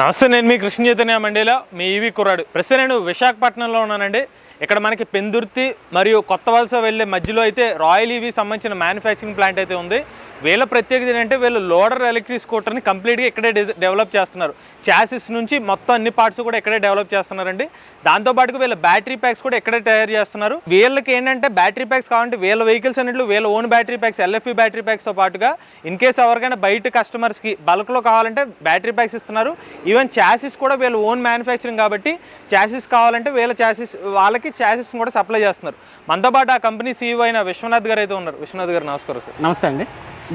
నమస్తే నేను మీ కృష్ణ చైతన్య మండలిలో మీ ఈవి కుర్రాడు. ప్రస్తుతం నేను విశాఖపట్నంలో ఉన్నానండి. ఇక్కడ మనకి పెందుర్తి మరియు కొత్త వలస వెళ్ళే మధ్యలో అయితే రాయల్ ఈవీ సంబంధించిన మ్యానుఫ్యాక్చరింగ్ ప్లాంట్ అయితే ఉంది. వీళ్ళ ప్రత్యేకత ఏంటంటే వీళ్ళు లోడర్ ఎలక్ట్రిక్ స్కూటర్ని కంప్లీట్గా ఇక్కడే డెవలప్ చేస్తున్నారు. చాసిస్ నుంచి మొత్తం అన్ని పార్ట్స్ కూడా ఇక్కడే డెవలప్ చేస్తున్నారండి. దాంతోపాటుగా వీళ్ళ బ్యాటరీ ప్యాక్స్ కూడా ఇక్కడే తయారు చేస్తున్నారు. వీళ్ళకి ఏంటంటే బ్యాటరీ ప్యాక్స్ కావాలంటే వీళ్ళ వెహికల్స్ అన్నింటిలో వీళ్ళ own battery packs LFE battery ప్యాక్స్తో పాటుగా ఇన్ కేస్ ఎవరికైనా బయట కస్టమర్స్కి బల్క్లో కావాలంటే బ్యాటరీ ప్యాక్స్ ఇస్తున్నారు. ఈవెన్ చాసిస్ కూడా వీళ్ళ ఓన్ మ్యానుఫ్యాక్చరింగ్ కాబట్టి చాసిస్ కావాలంటే వీళ్ళ చాసిస్ వాళ్ళకి చాసిస్ కూడా సప్లై చేస్తున్నారు. మనతో పాటు ఆ కంపెనీ సీఈఓ అయిన విశ్వనాథ్ గారు అయితే ఉన్నారు. విశ్వనాథ్ గారు నమస్కారం సార్. నమస్తే అండి.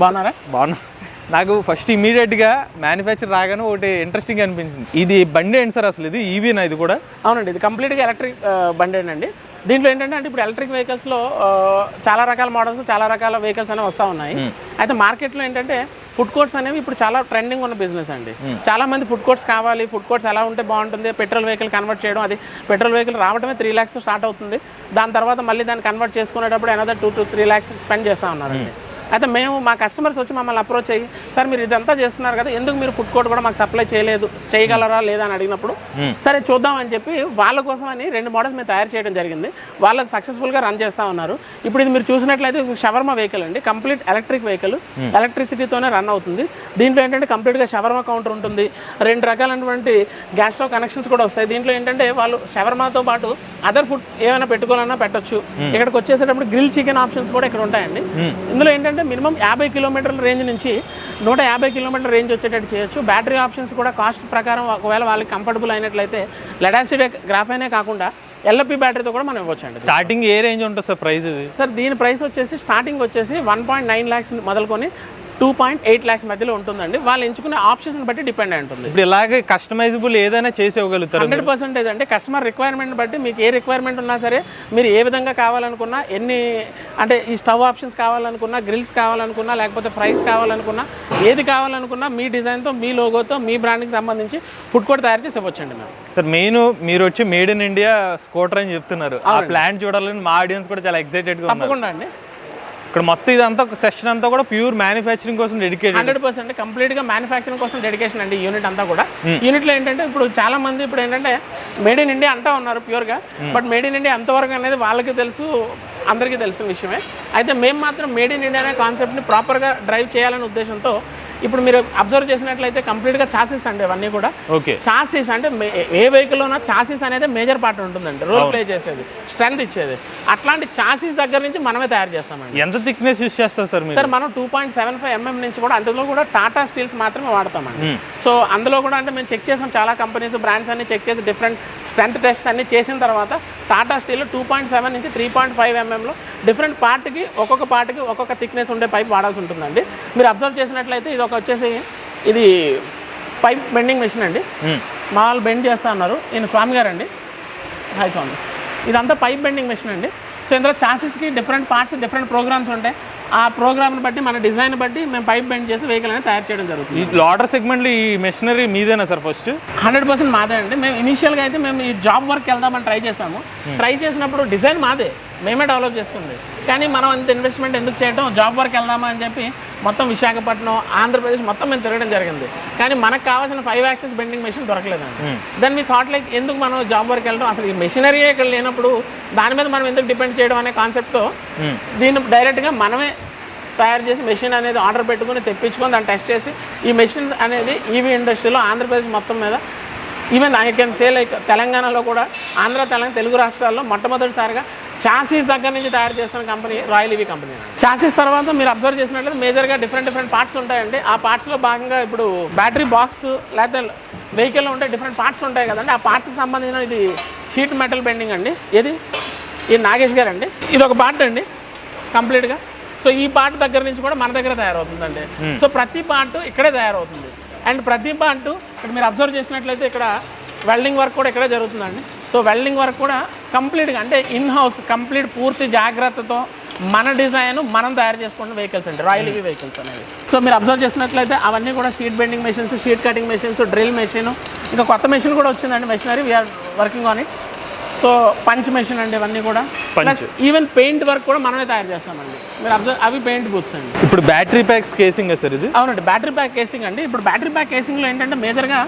బాగున్నారా? బాగున్నా నాకు ఫస్ట్ ఇమీడియట్గా మ్యానుఫ్యాక్చర్ రాగానే ఒకటి ఇంట్రెస్టింగ్ అనిపించింది. ఇది బండి ఏంటి సార్ అసలు? ఇది ఈవీనా ఇది కూడా? అవునండి ఇది కంప్లీట్గా ఎలక్ట్రిక్ బండి అండి. దీంట్లో ఏంటంటే అంటే ఇప్పుడు ఎలక్ట్రిక్ వెహికల్స్లో చాలా రకాల మోడల్స్ చాలా రకాల వెహికల్స్ అనేవి వస్తూ ఉన్నాయి. అయితే మార్కెట్లో ఏంటంటే ఫుడ్ కోర్ట్స్ అనేవి ఇప్పుడు చాలా ట్రెండింగ్ ఉన్న బిజినెస్ అండి. చాలా మంది ఫుడ్ కోర్ట్స్ కావాలి ఫుడ్ కోర్ట్స్ ఎలా ఉంటే బాగుంటుంది పెట్రోల్ వెహికల్ కన్వర్ట్ చేయడం అది పెట్రోల్ వెహికల్ రావడమే త్రీ ల్యాక్స్ స్టార్ట్ అవుతుంది. దాని తర్వాత మళ్ళీ దాన్ని కన్వర్ట్ చేసుకునేటప్పుడు another two to three lakhs spend చేస్తూ ఉన్నారండి. అయితే మేము మా కస్టమర్స్ వచ్చి మమ్మల్ని అప్రోచ్ అయ్యి సార్ మీరు ఇదంతా చేస్తున్నారు కదా ఎందుకు మీరు ఫుడ్ కోర్ట్ కూడా మాకు సప్లై చేయలేదు చేయగలరా లేదా అని అడిగినప్పుడు సరే చూద్దాం అని చెప్పి వాళ్ళ కోసం అని రెండు మోడల్స్ మేము తయారు చేయడం జరిగింది. వాళ్ళు సక్సెస్ఫుల్గా రన్ చేస్తూ ఉన్నారు. ఇప్పుడు ఇది మీరు చూసినట్లయితే షవర్మ వెహికల్ అండి. కంప్లీట్ ఎలక్ట్రిక్ వెహికల్ ఎలక్ట్రిసిటీతోనే రన్ అవుతుంది. దీంట్లో ఏంటంటే కంప్లీట్గా షవర్మ కౌంటర్ ఉంటుంది. రెండు రకాలైనటువంటి గ్యాస్ స్టవ్ కనెక్షన్స్ కూడా వస్తాయి. దీంట్లో ఏంటంటే వాళ్ళు షవర్మాతో పాటు అదర్ ఫుడ్ ఏమైనా పెట్టుకోవాలన్నా పెట్టొచ్చు. ఇక్కడికి వచ్చేసేటప్పుడు గ్రిల్ చికెన్ ఆప్షన్స్ కూడా ఇక్కడ ఉంటాయండి. ఇందులో ఏంటంటే మినిమం యాభై కిలోమీటర్ల రేంజ్ నుంచి నూట యాభై కిలోమీటర్ల రేంజ్ వచ్చేటట్టు చేయొచ్చు. బ్యాటరీ ఆప్షన్స్ కూడా కాస్ట్ ప్రకారం ఒకవేళ వాళ్ళకి కంఫర్టబుల్ అయినట్లయితే లెడాసిడ్ గ్రాఫైనే కాకుండా ఎల్ఎపి బ్యాటరీతో కూడా మనం ఇవ్వచ్చండి. స్టార్టింగ్ ఏ రేంజ్ ఉంటుంది సార్ ప్రైస్ సార్ దీని ప్రైస్ వచ్చేసి స్టార్టింగ్ వచ్చేసి వన్ పాయింట్ నైన్ ల్యాక్స్ మొదలుకొని టూ పాయింట్ ఎయిట్ ల్యాక్స్ మధ్యలో ఉంటుందండి. వాళ్ళు ఎంచుకునే ఆప్షన్స్ బట్టి డిపెండ్ అయి ఉంటుంది. ఇప్పుడు ఇలాగే కస్టమైజబుల్ ఏదైనా చేసి ఇవ్వగలుగుతారు హండ్రెడ్ పర్సెంటేజ్ అంటే కస్టమర్ రిక్వైర్మెంట్ బట్టి మీకు ఏ రిక్వైర్మెంట్ ఉన్నా సరే మీరు ఏ విధంగా కావాలనుకున్నా ఎన్ని అంటే ఈ స్టవ్ ఆప్షన్స్ కావాలనుకున్నా గ్రిల్స్ కావాలనుకున్నా లేకపోతే ఫ్రైస్ కావాలనుకున్నా ఏది కావాలనుకున్నా మీ డిజైన్తో మీ లోగోతో మీ బ్రాండ్కి సంబంధించి ఫుడ్ కోర్ట్ తయారు చేసి ఇవ్వచ్చండి మేము. సార్ మెయిన్ మీరు వచ్చి మేడ్ ఇన్ ఇండియా స్కూటర్ అని చెప్తున్నారు. ఆ ప్లాంట్ చూడాలని మా ఆడియన్స్ కూడా చాలా ఎక్సైటెడ్గా ఉన్నారు. తప్పకుండా అండి. ఇక్కడ మొత్తం ఇదంతా సెషన్ అంతా కూడా ప్యూర్ మ్యానుఫ్యాక్చరింగ్ కోసం డెడికేటెడ్ హండ్రెడ్ పర్సెంట్ కంప్లీట్గా మ్యానుఫ్యాక్చరింగ్ కోసం డెడికేషన్ అండి యూనిట్ అంతా కూడా. యూనిట్లో ఏంటంటే ఇప్పుడు చాలా మంది ఇప్పుడు ఏంటంటే మేడ్ ఇన్ ఇండియా అంటా ఉన్నారు ప్యూర్గా. బట్ మేడ్ ఇన్ ఇండియా ఎంతవరకు అనేది వాళ్ళకి తెలుసు అందరికీ తెలిసిన విషయమే. అయితే మేము మాత్రం మేడ్ ఇన్ ఇండియా అనే కాన్సెప్ట్ని ప్రాపర్గా డ్రైవ్ చేయాలనే ఉద్దేశంతో ఇప్పుడు మీరు అబ్జర్వ్ చేసినట్లయితే కంప్లీట్గా చాసెస్ అండి అవన్నీ కూడా. ఓకే చాసీస్ అంటే ఏ వెహికల్ ఉన్నా చాసీస్ అనేది మేజర్ పార్ట్ ఉంటుందండి. రోల్ ప్లే చేసేది స్ట్రెంగ్త్ ఇచ్చేది. అట్లాంటి చాసీస్ దగ్గర నుంచి మనమే తయారు చేస్తామండి. ఎంత థిక్నెస్ యూస్ చేస్తారు సార్ సార్ మనం two point seven five mm నుంచి కూడా అందులో కూడా టాటా స్టీల్స్ మాత్రమే వాడతామండి. సో అందులో కూడా అంటే మేము చెక్ చేసాం చాలా కంపెనీస్ బ్రాండ్స్ అన్ని చెక్ చేసి డిఫరెంట్ స్ట్రెంత్ టెస్ట్ అన్ని చేసిన తర్వాత Tata Steel two point seven నుంచి త్రీ పాయింట్ ఫైవ్ ఎంఎంలో డిఫరెంట్ పార్ట్కి ఒక్కొక్క పార్ట్కి ఒక్కొక్క థిక్నెస్ ఉండే పైప్ వాడాల్సి ఉంటుందండి. మీరు అబ్జర్వ్ చేసినట్లయితే ఇది ఒక వచ్చేసి ఇది పైప్ బెండింగ్ మెషిన్ అండి. మా వాళ్ళు బెండ్ చేస్తా ఉన్నారు. ఈయన స్వామి గారు అండి హాయ్ స్వామి. ఇదంతా పైప్ బెండింగ్ మెషిన్ అండి. సో ఇందులో చాసెస్కి డిఫరెంట్ పార్ట్స్ డిఫరెంట్ ప్రోగ్రామ్స్ ఉంటాయి ఆ ప్రోగ్రామ్ని బట్టి మన డిజైన్ బట్టి మేము పైప్ బెండ్ చేసి వెహికల్ అనేది తయారు చేయడం జరుగుతుంది. ఈ లాడర్ సెగ్మెంట్ ఈ మెషినరీ మీదేనా సార్ ఫస్ట్ హండ్రెడ్ పర్సెంట్ మాదే అండి మేము ఇనీషియల్గా అయితే మేము ఈ జాబ్ వర్క్ వెళ్దామని ట్రై చేసాము ట్రై చేసినప్పుడు డిజైన్ మాదే. మేమే డెవలప్ చేస్తుంది. కానీ మనం అంత ఇన్వెస్ట్మెంట్ ఎందుకు చేయడం జాబ్ వర్క్ వెళ్దామా అని చెప్పి మొత్తం విశాఖపట్నం ఆంధ్రప్రదేశ్ మొత్తం మేము తిరగడం జరిగింది. కానీ మనకు కావాల్సిన ఫైవ్ యాక్సెస్ బెండింగ్ మెషిన్ దొరకలేదండి. దాన్ని మీ థాట్ లైక్ ఎందుకు మనం జాబ్ వర్క్ వెళ్ళడం? అసలు ఈ మెషినరీ ఇక్కడ లేనప్పుడు దాని మీద మనం ఎందుకు డిపెండ్ చేయడం అనే కాన్సెప్ట్తో దీన్ని డైరెక్ట్గా మనమే తయారు చేసి మెషిన్ అనేది ఆర్డర్ పెట్టుకుని తెప్పించుకొని దాన్ని టెస్ట్ చేసి ఈ మెషిన్ అనేది ఈవీ ఇండస్ట్రీలో ఆంధ్రప్రదేశ్ మొత్తం మీద even I can say like తెలంగాణలో కూడా ఆంధ్ర తెలంగాణ తెలుగు రాష్ట్రాల్లో మొట్టమొదటిసారిగా చాసీస్ దగ్గర నుంచి తయారు చేస్తున్న company Royal EV company chassis తర్వాత మీరు అబ్జర్వ్ చేసినట్లయితే మేజర్గా డిఫరెంట్ డిఫరెంట్ పార్ట్స్ ఉంటాయండి. ఆ పార్ట్స్లో భాగంగా ఇప్పుడు బ్యాటరీ బాక్స్ లేకపోతే వెహికల్లో ఉంటే డిఫరెంట్ పార్ట్స్ ఉంటాయి కదండి. ఆ పార్ట్స్కి సంబంధించిన ఇది షీట్ మెటల్ బెండింగ్ అండి. ఇది ఇది నాగేష్ గారు అండి ఇది ఒక పార్ట్ అండి కంప్లీట్గా సో ఈ పార్ట్ దగ్గర నుంచి కూడా మన దగ్గర తయారవుతుందండి. సో ప్రతి పార్ట్ ఇక్కడే తయారవుతుంది. అండ్ ప్రతి పార్ట్ ఇక్కడ మీరు అబ్జర్వ్ చేసినట్లయితే ఇక్కడ వెల్డింగ్ వర్క్ కూడా ఇక్కడే జరుగుతుందండి. సో వెల్డింగ్ వర్క్ కూడా కంప్లీట్గా అంటే ఇన్ హౌస్ కంప్లీట్ పూర్తి జాగ్రత్తతో మన డిజైన్ మనం తయారు చేసుకున్న వెహికల్స్ అండి. రాయల్ ఇవి వెహికల్స్ అనేవి. సో మీరు అబ్జర్వ్ చేసినట్లయితే అవన్నీ కూడా sheet bending machines sheet cutting machines drill machine ఇంకా కొత్త మెషిన్ కూడా వచ్చిందండి machinery we're working on it so punch machine అండి ఇవన్నీ కూడా. ఈవెన్ పెయింట్ వర్క్ కూడా మనమే తయారు చేస్తామండి. మీరు అబ్జర్వ్ అవి పెయింట్ బూత్స్ అండి. ఇప్పుడు బ్యాటరీ ప్యాక్స్ కేసింగ్ సార్ ఇది? అవునండి బ్యాటరీ ప్యాక్ కేసింగ్ అండి. ఇప్పుడు బ్యాటరీ ప్యాక్ కేసింగ్లో ఏంటంటే మేజర్గా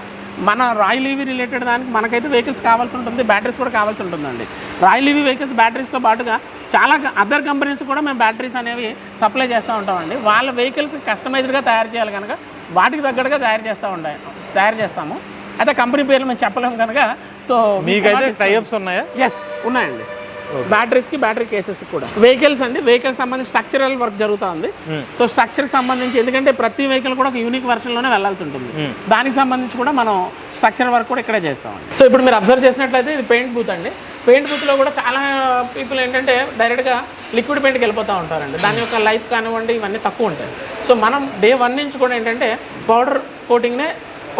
మన రాయల్ ఈవీ రిలేటెడ్ దానికి మనకైతే వెహికల్స్ కావాల్సి ఉంటుంది బ్యాటరీస్ కూడా కావాల్సి ఉంటుందండి. రాయల్ ఈవీ వెహికల్స్ బ్యాటరీస్తో పాటుగా చాలా అదర్ కంపెనీస్ కూడా మేము బ్యాటరీస్ అనేవి సప్లై చేస్తూ ఉంటామండి. వాళ్ళ వెహికల్స్ కస్టమైజ్డ్గా తయారు చేయాలి కనుక వాటికి తగ్గట్టుగా తయారు చేస్తూ ఉంటాయి తయారు చేస్తాము. అయితే కంపెనీ పేర్లు మేము చెప్పలేము కనుక సో మీకైతే టైప్స్ ఉన్నాయా? ఎస్ ఉన్నాయండి. బ్యాటరీస్కి బ్యాటరీ కేసెస్ కూడా. వెహికల్స్ అండి వెహికల్స్ సంబంధించి స్ట్రక్చరల్ వర్క్ జరుగుతూ ఉంది సో స్ట్రక్చర్కి సంబంధించి ఎందుకంటే ప్రతి వెహికల్ కూడా ఒక యూనిక్ వర్షన్లోనే వెళ్ళాల్సి ఉంటుంది. దానికి సంబంధించి కూడా మనం స్ట్రక్చర్ వర్క్ కూడా ఇక్కడే చేస్తామండి. సో ఇప్పుడు మీరు అబ్జర్వ్ చేసినట్లయితే ఇది పెయింట్ బూత్ అండి. పెయింట్ బూత్లో కూడా చాలా పీపుల్ ఏంటంటే డైరెక్ట్గా లిక్విడ్ పెయింట్కి వెళ్ళిపోతూ ఉంటారండి. దాని యొక్క లైఫ్ కానివ్వండి ఇవన్నీ తక్కువ ఉంటాయి. సో మనం డే వన్ నుంచి కూడా ఏంటంటే పౌడర్ కోటింగ్నే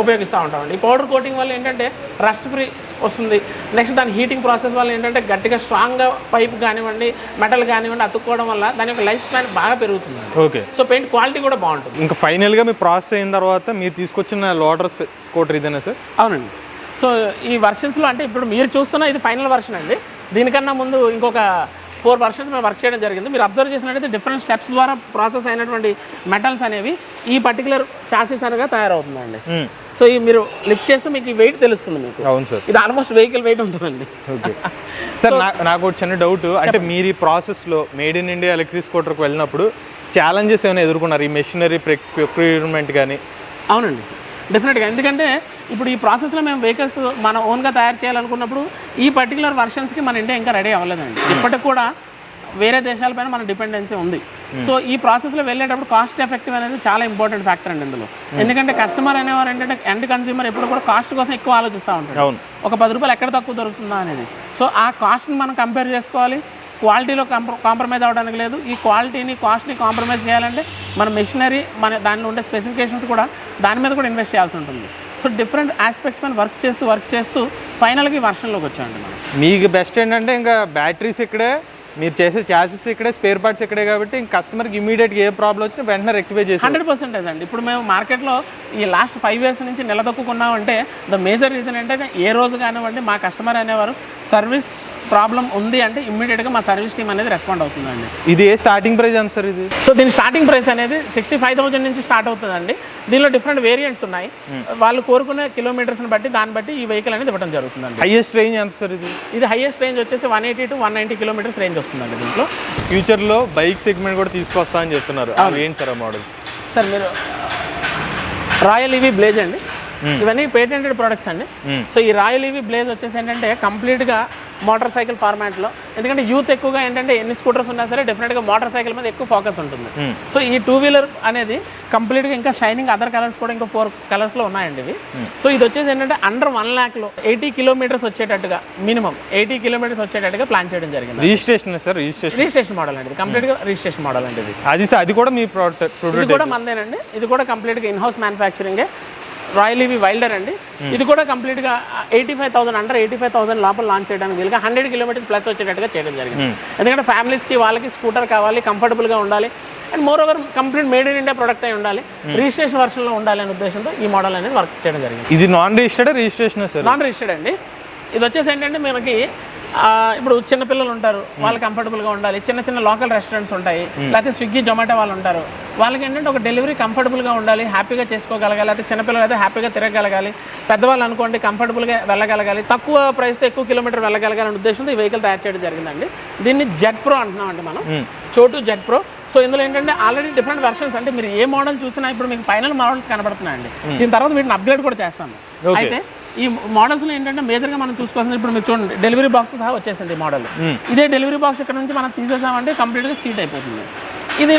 ఉపయోగిస్తూ ఉంటామండి. ఈ పౌడర్ కోటింగ్ వల్ల ఏంటంటే రస్ట్ ఫ్రీ వస్తుంది. నెక్స్ట్ దాని హీటింగ్ ప్రాసెస్ వల్ల ఏంటంటే గట్టిగా స్ట్రాంగ్గా పైప్ కానివ్వండి మెటల్ కానివ్వండి అతుక్కోవడం వల్ల దాని యొక్క లైఫ్ స్పాన్ బాగా పెరుగుతుంది ఓకే సో పెయింట్ క్వాలిటీ కూడా బాగుంటుంది. ఇంకా ఫైనల్గా మీ ప్రాసెస్ అయిన తర్వాత మీరు తీసుకొచ్చిన లోడర్ స్కూటర్ ఇదేనా సార్ అవునండి. సో ఈ వర్షన్స్లో అంటే ఇప్పుడు మీరు చూస్తున్న ఇది ఫైనల్ వర్షన్ అండి. దీనికన్నా ముందు ఇంకొక ఫోర్ వర్షన్స్ మేము వర్క్ చేయడం జరిగింది. మీరు అబ్జర్వ్ చేసినట్టయితే డిఫరెంట్ స్టెప్స్ ద్వారా ప్రాసెస్ అయినటువంటి మెటల్స్ అనేవి ఈ పర్టికులర్ చాసెస్ అనగా తయారవుతుందండి. సో ఈ మీరు లిఫ్ట్ చేస్తే మీకు ఈ వెయిట్ తెలుస్తుంది మీకు. అవును సార్. ఇది ఆల్మోస్ట్ వెహికల్ వెయిట్ ఉంటుందండి. ఓకే. సార్ నాకు ఒక చిన్న డౌట్ అంటే మీరు ఈ ప్రాసెస్లో మేడ్ ఇన్ ఇండియా ఎలక్ట్రిక్ స్కూటర్కి వెళ్ళినప్పుడు ఛాలెంజెస్ ఏమైనా ఎదుర్కొన్నారు? ఈ మెషినరీ ప్రొక్యూర్మెంట్ కానీ అవునండి. డెఫినెట్గా ఎందుకంటే ఇప్పుడు ఈ ప్రాసెస్లో మేము వెహికల్స్ మన ఓన్గా తయారు చేయాలనుకున్నప్పుడు ఈ పర్టికులర్ వర్షన్స్కి మన ఇండియా ఇంకా రెడీ అవ్వలేదండి. ఇప్పటికి కూడా వేరే దేశాలపైన మన డిపెండెన్సీ ఉంది. సో ఈ ప్రాసెస్లో వెళ్ళేటప్పుడు కాస్ట్ ఎఫెక్టివ్ అనేది చాలా ఇంపార్టెంట్ ఫ్యాక్టర్ అండి ఇందులో. ఎందుకంటే కస్టమర్ అనేవారు ఏంటంటే ఎండ్ కన్స్యూమర్ ఎప్పుడు కూడా కాస్ట్ కోసం ఎక్కువ ఆలోచిస్తూ ఉంటారు. ఒక పది రూపాయలు ఎక్కడ తక్కువ దొరుకుతుందా అనేది. సో ఆ కాస్ట్ని మనం కంపేర్ చేసుకోవాలి. క్వాలిటీలో కాంప్రమైజ్ అవ్వడానికి లేదు. ఈ క్వాలిటీని కాస్ట్ని కాంప్రమైజ్ చేయాలంటే మన మెషినరీ మన దానిలో ఉండే స్పెసిఫికేషన్స్ కూడా దాని మీద కూడా ఇన్వెస్ట్ చేయాల్సి ఉంటుంది. సో డిఫరెంట్ ఆస్పెక్ట్స్ పైన వర్క్ చేస్తూ వర్క్ చేస్తూ ఫైనల్గా ఈ వర్షన్లోకి వచ్చామండి మనం. మీకు బెస్ట్ ఏంటంటే ఇంకా బ్యాటరీస్ ఇక్కడే మీరు చేసే చార్జెస్ ఇక్కడే స్పేర్ పార్ట్స్ ఇక్కడే కాబట్టి కస్టమర్కి ఇమీడియట్గా ఏ ప్రాబ్లం వచ్చినా వెంటనే రెక్టిఫై చేసి హండ్రెడ్ పర్సెంటేజ్ అండి ఇప్పుడు మేము మార్కెట్లో ఈ లాస్ట్ ఫైవ్ ఇయర్స్ నుంచి నిలదొక్కున్నామంటే ద మేజర్ రీజన్ ఏంటంటే ఏ రోజు కానివ్వండి మా కస్టమర్ అనేవారు సర్వీస్ ప్రాబ్లం ఉంది అంటే ఇమ్మీడియట్గా మా సర్వీస్ టీమ్ అనేది రెస్పాండ్ అవుతుందండి. ఇది ఏ స్టార్టింగ్ ప్రైస్ ఎంత సార్ ఇది? సో దీని స్టార్టింగ్ ప్రైస్ అనేది సిక్స్టీ ఫైవ్ థౌసండ్ నుంచి స్టార్ట్ అవుతుందండి. దీనిలో డిఫరెంట్ వేరియంట్స్ ఉన్నాయి. వాళ్ళు కోరుకునే కిలోమీటర్స్ని బట్టి దాన్ని బట్టి ఈ వెహికల్ అనేది ఇవ్వడం జరుగుతుందండి. హైయెస్ట్ రేంజ్ ఎంత సార్ ఇది? ఇది హైయెస్ట్ రేంజ్ వచ్చేసి one eighty to one ninety kilometres range వస్తుందండి దీంట్లో. ఫ్యూచర్లో బైక్ సెగ్మెంట్ కూడా తీసుకొస్తా అని చెప్తున్నారు. ఏంటి సార్ మోడల్ సార్ మీరు రాయల్ ఈవీ బ్లేజ్ అండి. ఇవన్నీ పేటెంటెడ్ ప్రొడక్ట్స్ అండి. Hmm. సో ఈ రాయల్ ఈవీ బ్లేజ్ వచ్చేసి ఏంటంటే కంప్లీట్గా మోటార్ సైకిల్ ఫార్మాట్లో. ఎందుకంటే యూత్ ఎక్కువగా ఏంటంటే ఎన్ని స్కూటర్స్ ఉన్నా సరే డెఫినెట్గా మోటార్ సైకిల్ మీద ఎక్కువ ఫోకస్ ఉంటుంది. Hmm. సో ఈ టూ వీలర్ అనేది కంప్లీట్గా ఇంకా షైనింగ్ అదర్ కలర్స్ కూడా ఇంకా ఫోర్ కలర్స్లో ఉన్నాయండి ఇవి. సో ఇది వచ్చేసి ఏంటంటే అండర్ వన్ ల్యాక్లో ఎయిటీ కిలోమీటర్స్ వచ్చేటట్టుగా మినిమం ఎయిటీ కిలోమీటర్స్ వచ్చేటట్టుగా ప్లాన్ చేయడం జరిగింది. Registration sir? Registration registration model అండి కంప్లీట్గా రిజిస్ట్రేషన్ మోడల్ అండి ఇది. అది సార్ అది కూడా మీ ప్రోడక్ట్ ఇది కూడా మందేనండి. ఇది కూడా కంప్లీట్గా ఇన్హౌస్ మ్యానుఫ్యాక్చరింగే రాయల్ ఇవి వైల్డర్ అండి. ఇది కూడా కంప్లీట్గా eighty five thousand under eighty five thousand లోపల లాంచ్ చేయడానికి వీలుగా హండ్రెడ్ కిలోమీటర్స్ ప్లస్ వచ్చేటట్టుగా చేయడం జరిగింది. ఎందుకంటే ఫ్యామిలీస్కి వాళ్ళకి స్కూటర్ కావాలి కంఫర్టబుల్గా ఉండాలి. And more over complete made in India product అయి ఉండాలి. రిజిస్ట్రేషన్ వర్షన్లో ఉండాలి అనే ఉద్దేశంతో ఈ మోడల్ అనేది వర్క్ చేయడం జరిగింది. ఇది non registered registration sir non registered అండి. ఇది వచ్చేసి ఏంటంటే మనకి ఇప్పుడు చిన్న పిల్లలు ఉంటారు వాళ్ళు కంఫర్టబుల్గా ఉండాలి. చిన్న చిన్న లోకల్ రెస్టారెంట్స్ ఉంటాయి. లేకపోతే స్విగ్గీ జొమాటో వాళ్ళు ఉంటారు. వాళ్ళకి ఏంటంటే ఒక డెలివరీ కంఫర్టబుల్గా ఉండాలి హ్యాపీగా చేసుకోగలగాలి లేకపోతే చిన్నపిల్లలు అయితే హ్యాపీగా తిరగగలగాలి పెద్దవాళ్ళు అనుకోండి కంఫర్టబుల్గా వెళ్ళగలగాలి తక్కువ ప్రైస్తో ఎక్కువ కిలోమీటర్ వెళ్ళగలగాలనే ఉద్దేశంతో ఈ వెహికల్ తయారు చేయడం జరిగిందండి. దీన్ని జెడ్ ప్రో అంటున్నామండి మనం. చోటు జెడ్ ప్రో సో ఇందులో ఏంటంటే ఆల్రెడీ డిఫరెంట్ వెర్షన్స్ అంటే మీరు ఏ మోడల్ చూసినా ఇప్పుడు మీకు ఫైనల్ మోడల్స్ కనబడుతున్నాయండి. దీని తర్వాత వీటిని అప్గ్రేడ్ కూడా చేస్తాము అయితే ఈ మోడల్స్లో ఏంటంటే మేజర్గా మనం చూసుకోవాల్సింది ఇప్పుడు మీరు చూడండి డెలివరీ బాక్స్ సహా వచ్చేసింది ఈ మోడల్ ఇదే డెలివరీ బాక్స్ ఇక్కడ నుంచి మనం తీసేసామంటే కంప్లీట్గా సీట్ అయిపోతుంది. ఇది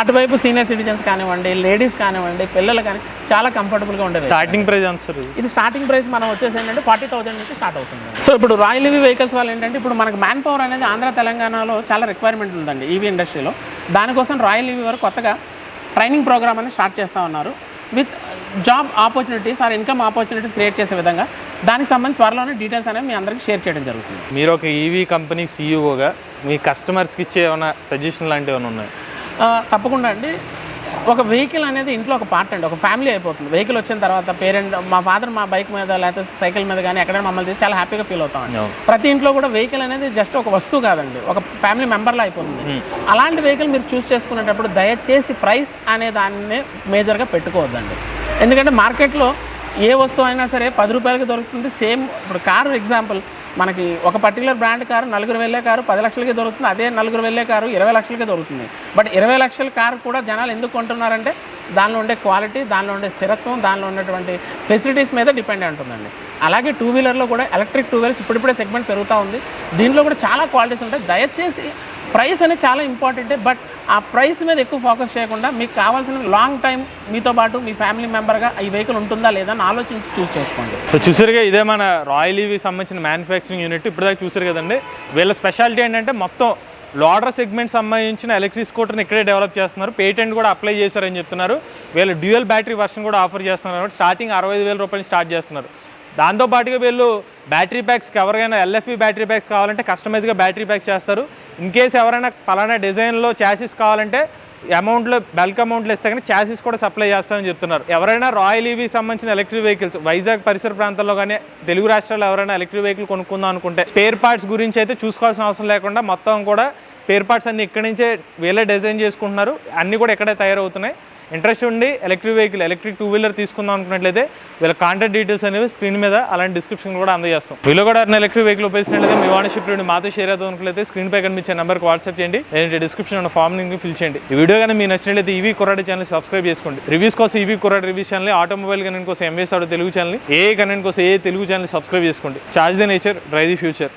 అటువైపు సీనియర్ సిటిజన్స్ కానివ్వండి లేడీస్ కానివ్వండి పిల్లలు కానీ చాలా కంఫర్టబుల్గా ఉండేది. స్టార్టింగ్ ప్రైస్ సార్ ఇది. స్టార్టింగ్ ప్రైస్ మనం వచ్చేసి ఏంటంటే ఫార్టీ థౌసండ్ నుంచి స్టార్ట్ అవుతుంది. సో ఇప్పుడు రాయల్ ఈవీ వెహికల్స్ వాళ్ళు ఏంటంటే ఇప్పుడు మనకు మ్యాన్ పవర్ అనేది ఆంధ్ర తెలంగాణలో చాలా రిక్వైర్మెంట్ ఉందండి ఈవీ ఇండస్ట్రీలో దానికోసం రాయల్ ఈవీ వారు కొత్తగా ట్రైనింగ్ ప్రోగ్రామ్ అని స్టార్ట్ చేస్తూ ఉన్నారు. With job opportunities or income opportunities create చేసే విధంగా దానికి సంబంధించి త్వరలోనే డీటెయిల్స్ అనేవి మీ అందరికీ షేర్ చేయడం జరుగుతుంది. మీరు ఒక ఈవీ కంపెనీ సీఈఓగా మీ కస్టమర్స్కి ఇచ్చే ఏమైనా సజెషన్ లాంటివి ఏమైనా ఉన్నాయి? తప్పకుండా అండి. ఒక వెహికల్ అనేది ఇంట్లో ఒక పార్ట్ అండి. ఒక ఫ్యామిలీ అయిపోతుంది. వెహికల్ వచ్చిన తర్వాత పేరెంట్ మా ఫాదర్ మా బైక్ మీద లేకపోతే సైకిల్ మీద కానీ ఎక్కడైనా మమ్మల్ని తీసి చాలా హ్యాపీగా ఫీల్ అవుతామండి. ప్రతి ఇంట్లో కూడా వెహికల్ అనేది జస్ట్ ఒక వస్తువు కాదండి. ఒక ఫ్యామిలీ మెంబర్లా అయిపోతుంది. అలాంటి వెహికల్ మీరు చూస్ చేసుకునేటప్పుడు దయచేసి ప్రైస్ అనే దాన్ని మేజర్గా పెట్టుకోవద్దండి. ఎందుకంటే మార్కెట్లో ఏ వస్తువు అయినా సరే పది రూపాయలకి దొరుకుతుంది. సేమ్ ఇప్పుడు కారు ఎగ్జాంపుల్ మనకి ఒక పర్టికులర్ బ్రాండ్ కారు నలుగురు వెళ్ళే కారు పది లక్షలకి దొరుకుతుంది అదే నలుగురు వెళ్ళే కారు ఇరవై లక్షలకి దొరుకుతుంది. బట్ ఇరవై లక్షల కారు కూడా జనాలు ఎందుకు కొంటున్నారంటే దానిలో ఉండే క్వాలిటీ దానిలో ఉండే స్థిరత్వం దానిలో ఉన్నటువంటి ఫెసిలిటీస్ మీద డిపెండ్ అయి ఉంటుందండి. అలాగే టూ వీలర్లో కూడా ఎలక్ట్రిక్ టూ వీలర్స్ ఇప్పుడిప్పుడే సెగ్మెంట్ పెరుగుతూ ఉంది. దీనిలో కూడా చాలా క్వాలిటీస్ ఉంటాయి. దయచేసి ప్రైస్ అనేది చాలా ఇంపార్టెంటే బట్ ఆ ప్రైస్ మీద ఎక్కువ ఫోకస్ చేయకుండా మీకు కావాల్సిన లాంగ్ టైం మీతో పాటు మీ ఫ్యామిలీ మెంబర్గా ఈ వెహికల్ ఉంటుందా లేదా అని ఆలోచించి చూస్ చేసుకోండి. సో చూసారుగా ఇదే మన రాయల్ ఈవీ సంబంధించిన మ్యానుఫ్యాక్చరింగ్ యూనిట్ ఇప్పటిదాకా చూసారు కదండి. వీళ్ళ స్పెషాలిటీ ఏంటంటే మొత్తం లోడర్ సెగ్మెంట్ సంబంధించిన ఎలక్ట్రిక్ స్కూటర్ని ఇక్కడే డెవలప్ చేస్తున్నారు. పేటెంట్ కూడా అప్లై చేశారని చెప్తున్నారు. వీళ్ళు డ్యూయల్ బ్యాటరీ వర్షన్ కూడా ఆఫర్ చేస్తున్నారు. కాబట్టి స్టార్టింగ్ అరవై వేల రూపాయలు స్టార్ట్ చేస్తున్నారు. దాంతో పాటుగా వీళ్ళు బ్యాటరీ ప్యాక్స్కి ఎవరికైనా ఎల్ఎఫ్ఈ బ్యాటరీ ప్యాక్స్ కావాలంటే కస్టమైజ్గా బ్యాటరీ ప్యాక్స్ చేస్తారు. ఇన్ కేస్ ఎవరైనా పలానా డిజైన్లో చాసిస్ కావాలంటే అమౌంట్లో బల్క్ అమౌంట్లో ఇస్తే కానీ చాసిస్ కూడా సప్లై చేస్తామని చెప్తున్నారు. ఎవరైనా రాయల్ ఈవీ సంబంధించిన ఎలక్ట్రిక్ వెహికల్స్ వైజాగ్ పరిసర ప్రాంతాల్లో కానీ తెలుగు రాష్ట్రాల్లో ఎవరైనా ఎలక్ట్రిక్ వెహికల్ కొనుక్కుందాం అనుకుంటే స్పేర్ పార్ట్స్ గురించి అయితే చూసుకోవాల్సిన అవసరం లేకుండా మొత్తం కూడా స్పేర్ పార్ట్స్ అన్ని ఇక్కడి నుంచే వీళ్ళే డిజైన్ చేసుకుంటున్నారు. అన్నీ కూడా ఇక్కడే తయారవుతున్నాయి. ఇంట్రెస్ట్ ఉండి electric vehicle electric two wheeler తీసుకుందాం అనుకున్నట్లయితే వీళ్ళ కాంటాక్ట్ డీటెయిల్స్ అనేవి స్క్రీన్ మీద అలాంటి డిస్క్రిప్షన్ కూడా అందజేస్తాం. వీళ్ళు కూడా ఎలక్ట్రిక్ వెహికల్ ఉపయోగించినట్లయితే మీ వాణిషిప్ నుండి మాతో షేర్ అవుతుంది అనుకున్నట్లయితే స్క్రీన్ పై కనిపించే నెంబర్కి వాట్సాప్ చేయండి లేదంటే డిస్క్రిప్షన్ ఉన్న ఫామ్ లింక్ ఫిల్ చేయండి. ఈ వీడియో కానీ మీ నచ్చినట్లయితే ఈవీ కొరాడి ఛానల్ సబ్స్క్రైబ్ చేసుకోండి. రివ్యూస్ కోసం EV Koradi reviews channel automobile content కోసం ఎంఎస్ ఆడో తెలుగు ఛానల్ ఏ కనెంట్ కోసం ఏ తెలుగు ఛానల్ సబ్స్క్రైబ్ చేసుకోండి. Charge the nature drive the future